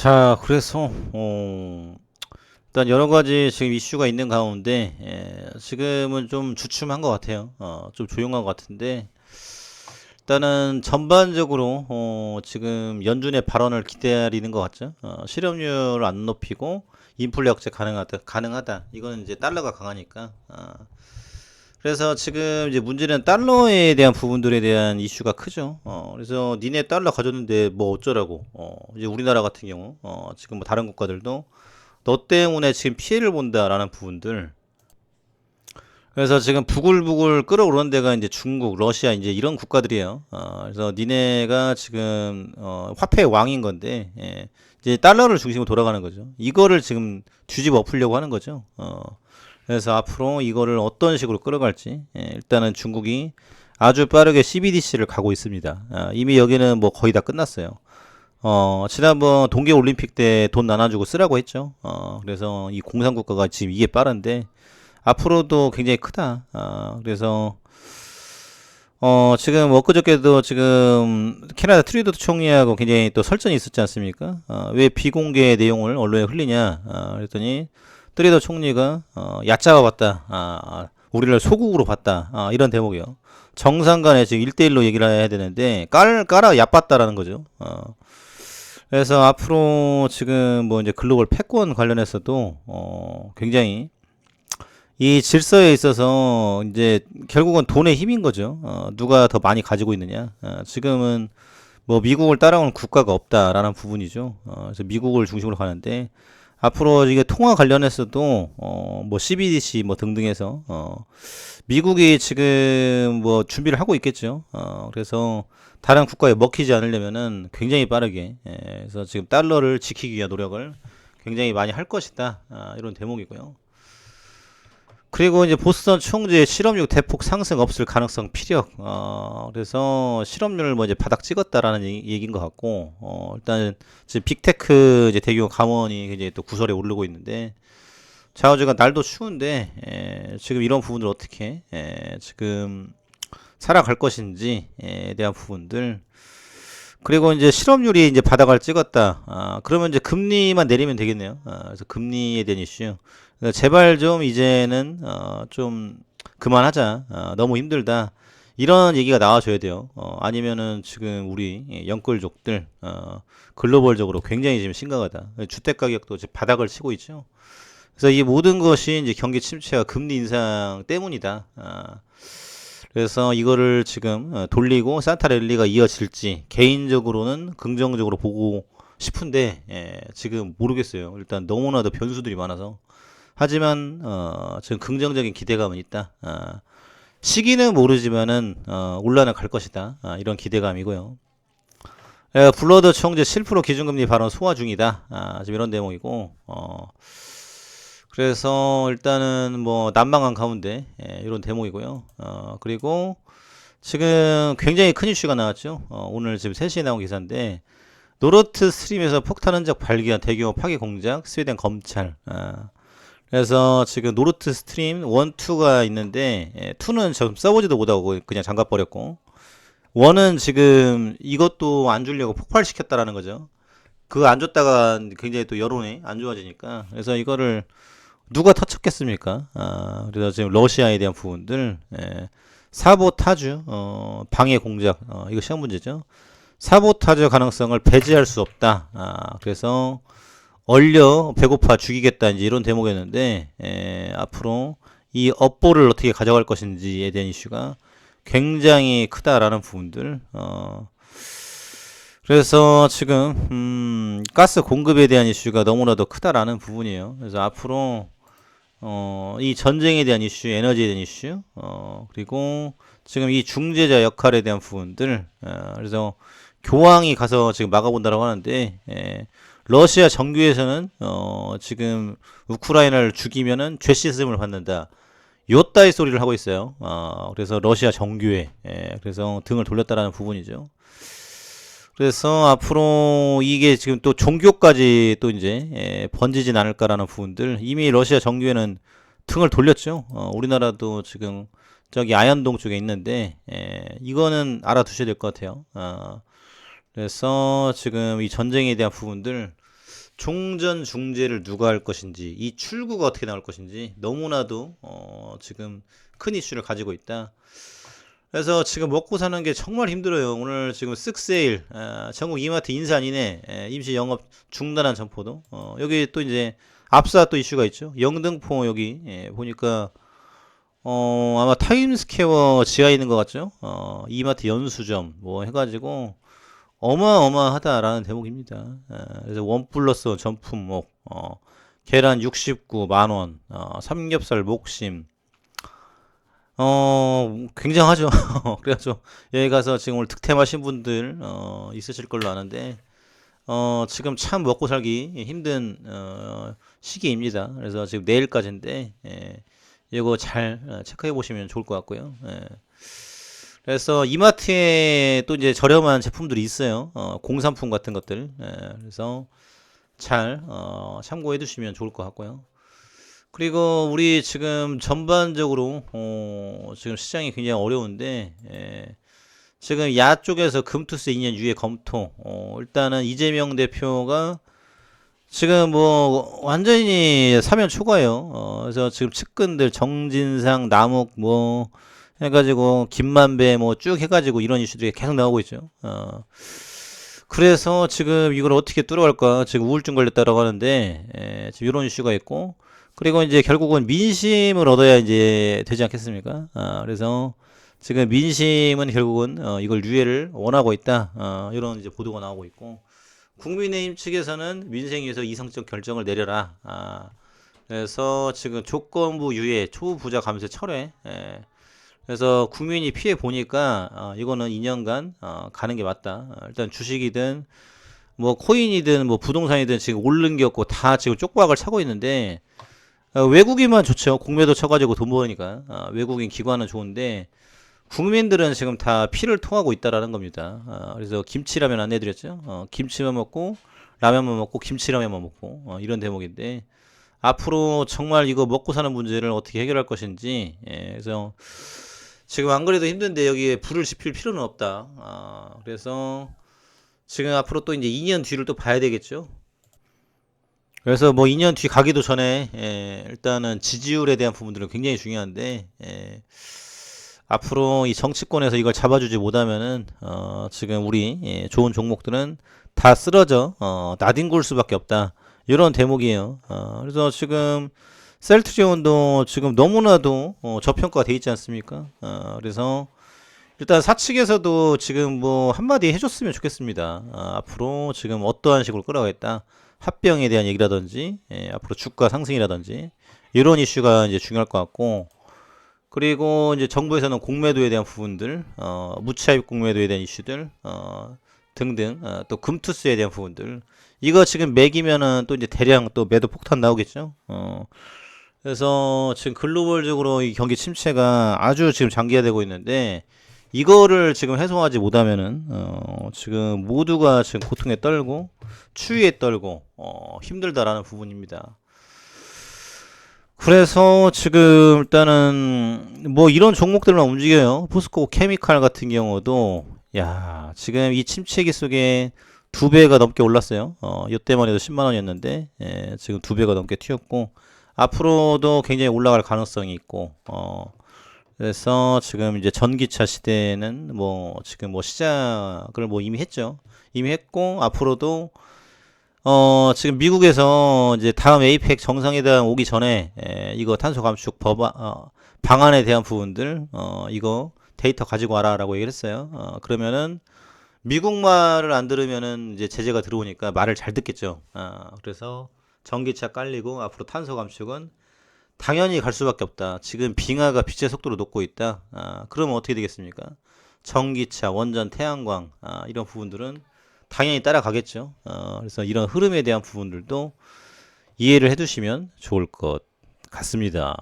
자, 그래서 어, 일단 여러 가지 지금 이슈가 있는 가운데 예, 지금은 좀 주춤한 것 같아요. 어, 좀 조용한 것 같은데 일단은 전반적으로 어, 지금 연준의 발언을 기다리는 것 같죠. 어, 실업률을 안 높이고 인플레 억제 가능하다, 가능하다. 이거는 이제 달러가 강하니까. 어, 그래서 지금 이제 문제는 달러에 대한 부분들에 대한 이슈가 크죠. 어, 그래서 니네 달러 가졌는데 뭐 어쩌라고. 어, 이제 우리나라 같은 경우, 어, 지금 뭐 다른 국가들도 너 때문에 지금 피해를 본다라는 부분들. 그래서 지금 부글부글 끓어오르는 데가 이제 중국, 러시아 이제 이런 국가들이에요. 어, 그래서 니네가 지금 어, 화폐 왕인 건데 예, 이제 달러를 중심으로 돌아가는 거죠. 이거를 지금 뒤집어 엎으려고 하는 거죠. 어, 그래서 앞으로 이거를 어떤 식으로 끌어갈지 예, 일단은 중국이 아주 빠르게 CBDC를 가고 있습니다. 아, 이미 여기는 뭐 거의 다 끝났어요. 어, 지난번 동계 올림픽 때 돈 나눠주고 쓰라고 했죠. 어, 그래서 이 공산 국가가 지금 이게 빠른데 앞으로도 굉장히 크다. 아, 그래서 어, 지금 엊그저께도 지금 캐나다 트리도 총리하고 굉장히 또 설전이 있었지 않습니까? 어, 왜 비공개 내용을 언론에 흘리냐? 아, 그랬더니 트리도 총리가 어, 얕잡아 봤다. 아, 아, 우리를 소국으로 봤다. 아, 이런 대목이요. 정상 간에 지금 1대1로 얘기를 해야 되는데 깔 깔아 얕봤다라는 거죠. 어. 그래서 앞으로 지금 뭐 이제 글로벌 패권 관련해서도 어, 굉장히 이 질서에 있어서 이제 결국은 돈의 힘인 거죠. 어, 누가 더 많이 가지고 있느냐. 어, 지금은 뭐 미국을 따라오는 국가가 없다라는 부분이죠. 어, 그래서 미국을 중심으로 가는데 앞으로 이게 통화 관련해서도 어, 뭐 CBDC 뭐 등등해서 어, 미국이 지금 뭐 준비를 하고 있겠죠. 어, 그래서 다른 국가에 먹히지 않으려면은 굉장히 빠르게 예, 그래서 지금 달러를 지키기 위한 노력을 굉장히 많이 할 것이다. 아, 이런 대목이고요. 그리고 이제 보스턴 총재 실업률 대폭 상승 없을 가능성 피력. 어, 그래서 실업률을 뭐 이제 바닥 찍었다라는 얘기, 얘기인 것 같고, 어, 일단 지금 빅테크 이제 대규모 감원이 이제 또 구설에 오르고 있는데, 좌우지간 날도 추운데, 에, 지금 이런 부분들 어떻게, 에, 지금 살아갈 것인지에 대한 부분들. 그리고 이제 실업률이 이제 바닥을 찍었다. 아, 그러면 이제 금리만 내리면 되겠네요. 아, 그래서 금리에 대한 이슈. 그래서 제발 좀 이제는 어, 좀 그만하자. 어, 너무 힘들다. 이런 얘기가 나와줘야 돼요. 어, 아니면은 지금 우리 예, 영끌족들 어, 글로벌적으로 굉장히 지금 심각하다. 주택 가격도 이제 바닥을 치고 있죠. 그래서 이 모든 것이 이제 경기 침체와 금리 인상 때문이다. 아, 그래서 이거를 지금 어, 돌리고 산타 랠리가 이어질지 개인적으로는 긍정적으로 보고 싶은데 예, 지금 모르겠어요. 일단 너무나도 변수들이 많아서 하지만 어, 지금 긍정적인 기대감은 있다. 아, 시기는 모르지만은 어, 올라는 갈 것이다. 아, 이런 기대감이고요. 예, 블러드 총재 7% 기준금리 발언 소화 중이다. 아, 지금 이런 대목이고 어, 그래서 일단은 뭐 난망한 가운데 예, 이런 대목이고요. 어, 그리고 지금 굉장히 큰 이슈가 나왔죠. 어, 오늘 지금 3시에 나온 기사인데 노르트 스트림에서 폭탄 흔적 발견 대규모 파괴 공작 스웨덴 검찰. 아, 그래서 지금 노르트 스트림 1, 2가 있는데 예, 2는 좀 써보지도 못하고 그냥 잠가 버렸고 1은 지금 이것도 안 주려고 폭발시켰다라는 거죠. 그거 안 줬다가 굉장히 또 여론이 안 좋아지니까 그래서 이거를 누가 터쳤겠습니까? 아, 그래서 지금 러시아에 대한 부분들 예, 사보타주 어, 방해 공작 어, 이거 시험 문제죠. 사보타주 가능성을 배제할 수 없다. 아, 그래서 얼려 배고파 죽이겠다 이제 이런 대목이었는데 에, 앞으로 이 업보를 어떻게 가져갈 것인지에 대한 이슈가 굉장히 크다라는 부분들 어, 그래서 지금 음, 가스 공급에 대한 이슈가 너무나도 크다라는 부분이에요. 그래서 앞으로 어, 이 전쟁에 대한 이슈, 에너지에 대한 이슈, 어, 그리고 지금 이 중재자 역할에 대한 부분들, 어, 그래서 교황이 가서 지금 막아본다라고 하는데, 예, 러시아 정규에서는 어, 지금 우크라이나를 죽이면은 죄 씻음을 받는다. 요따위 소리를 하고 있어요. 어, 그래서 러시아 정규에 예, 그래서 등을 돌렸다라는 부분이죠. 그래서 앞으로 이게 지금 또 종교까지 또 이제 예, 번지진 않을까라는 부분들 이미 러시아 정규에는 등을 돌렸죠. 어, 우리나라도 지금 저기 아현동 쪽에 있는데 예, 이거는 알아두셔야 될 것 같아요. 어, 그래서 지금 이 전쟁에 대한 부분들 종전 중재를 누가 할 것인지 이 출구가 어떻게 나올 것인지 너무나도 어, 지금 큰 이슈를 가지고 있다. 그래서 지금 먹고 사는 게 정말 힘들어요. 오늘 지금 쓱세일 아, 전국 이마트 인산이네 에, 임시 영업 중단한 점포도 어, 여기 또 이제 압사 또 이슈가 있죠. 영등포 여기 예, 보니까 어, 아마 타임스퀘어 지하에 있는 것 같죠. 어, 이마트 연수점 뭐 해가지고 어마어마하다라는 대목입니다. 에, 그래서 원 플러스 원 전품목 어, 계란 69 만원 어, 삼겹살 목심 어, 굉장하죠. 그래가지고 여기 가서 지금 오늘 득템하신 분들 어, 있으실 걸로 아는데 어, 지금 참 먹고 살기 힘든 어, 시기입니다. 그래서 지금 내일까지인데 예, 이거 잘 어, 체크해 보시면 좋을 것 같고요. 예. 그래서 이마트에 또 이제 저렴한 제품들이 있어요. 어, 공산품 같은 것들. 예, 그래서 잘 어, 참고해 두시면 좋을 것 같고요. 그리고 우리 지금 전반적으로 어, 지금 시장이 굉장히 어려운데 예, 지금 야 쪽에서 금투스 2년 유예 검토 어, 일단은 이재명 대표가 지금 뭐 완전히 사면 초과예요. 어, 그래서 지금 측근들 정진상 남욱 뭐 해가지고 김만배 뭐 쭉 해가지고 이런 이슈들이 계속 나오고 있죠. 어, 그래서 지금 이걸 어떻게 뚫어갈까 지금 우울증 걸렸다라고 하는데 예, 지금 이런 이슈가 있고 그리고 이제 결국은 민심을 얻어야 이제 되지 않겠습니까? 아, 그래서 지금 민심은 결국은 어, 이걸 유예를 원하고 있다. 어, 이런 이제 보도가 나오고 있고 국민의힘 측에서는 민생 위해서 이성적 결정을 내려라. 아, 그래서 지금 조건부 유예, 초부자 감세 철회. 예. 그래서 국민이 피해 보니까 어, 이거는 2년간 어, 가는 게 맞다. 어, 일단 주식이든 뭐 코인이든 뭐 부동산이든 지금 오른 게 없고 다 지금 쪽박을 차고 있는데 어, 외국인만 좋죠. 공매도 쳐가지고 돈 버니까 어, 외국인 기관은 좋은데 국민들은 지금 다 피를 통하고 있다라는 겁니다. 어, 그래서 김치라면 안내드렸죠. 어, 김치만 먹고 라면만 먹고 김치라면만 먹고 어, 이런 대목인데 앞으로 정말 이거 먹고 사는 문제를 어떻게 해결할 것인지 예, 그래서 지금 안 그래도 힘든데 여기에 불을 지필 필요는 없다. 아, 그래서 지금 앞으로 또 이제 2년 뒤를 또 봐야 되겠죠. 그래서 뭐 2년 뒤 가기도 전에 예, 일단은 지지율에 대한 부분들은 굉장히 중요한데 예, 앞으로 이 정치권에서 이걸 잡아주지 못하면은 어, 지금 우리 예, 좋은 종목들은 다 쓰러져 어, 나뒹굴 수밖에 없다 이런 대목이에요. 어, 그래서 지금 셀트리온도 지금 너무나도 어, 저평가가 돼 있지 않습니까? 어, 그래서 일단 사측에서도 지금 뭐 한마디 해줬으면 좋겠습니다. 아, 앞으로 지금 어떠한 식으로 끌어가겠다. 합병에 대한 얘기라든지 예, 앞으로 주가 상승이라든지 이런 이슈가 이제 중요할 것 같고 그리고 이제 정부에서는 공매도에 대한 부분들, 어, 무차입 공매도에 대한 이슈들, 어, 등등, 어, 또 금투스에 대한 부분들. 이거 지금 매기면은 또 이제 대량 또 매도 폭탄 나오겠죠. 어, 그래서 지금 글로벌적으로 이 경기 침체가 아주 지금 장기화되고 있는데 이거를 지금 해소하지 못하면은 어, 지금 모두가 지금 고통에 떨고 추위에 떨고 어, 힘들다라는 부분입니다. 그래서 지금 일단은 뭐 이런 종목들만 움직여요. 포스코 케미칼 같은 경우도 야 지금 이 침체기 속에 두 배가 넘게 올랐어요. 어, 이때만 해도 10만 원이었는데 예, 지금 두 배가 넘게 튀었고 앞으로도 굉장히 올라갈 가능성이 있고 어, 그래서 지금 이제 전기차 시대는 뭐 지금 뭐 시작을 뭐 이미 했죠. 이미 했고 앞으로도 어 지금 미국에서 이제 다음 에이펙 정상회담 오기 전에 에, 이거 탄소 감축 법안 어, 방안에 대한 부분들 어 이거 데이터 가지고 와라라고 얘기를 했어요. 어 그러면은 미국 말을 안 들으면은 이제 제재가 들어오니까 말을 잘 듣겠죠. 어, 그래서 전기차 깔리고 앞으로 탄소 감축은 당연히 갈 수밖에 없다. 지금 빙하가 빛의 속도로 녹고 있다. 아, 그러면 어떻게 되겠습니까? 전기차, 원전, 태양광 아, 이런 부분들은 당연히 따라가겠죠. 어, 그래서 이런 흐름에 대한 부분들도 이해를 해두시면 좋을 것 같습니다.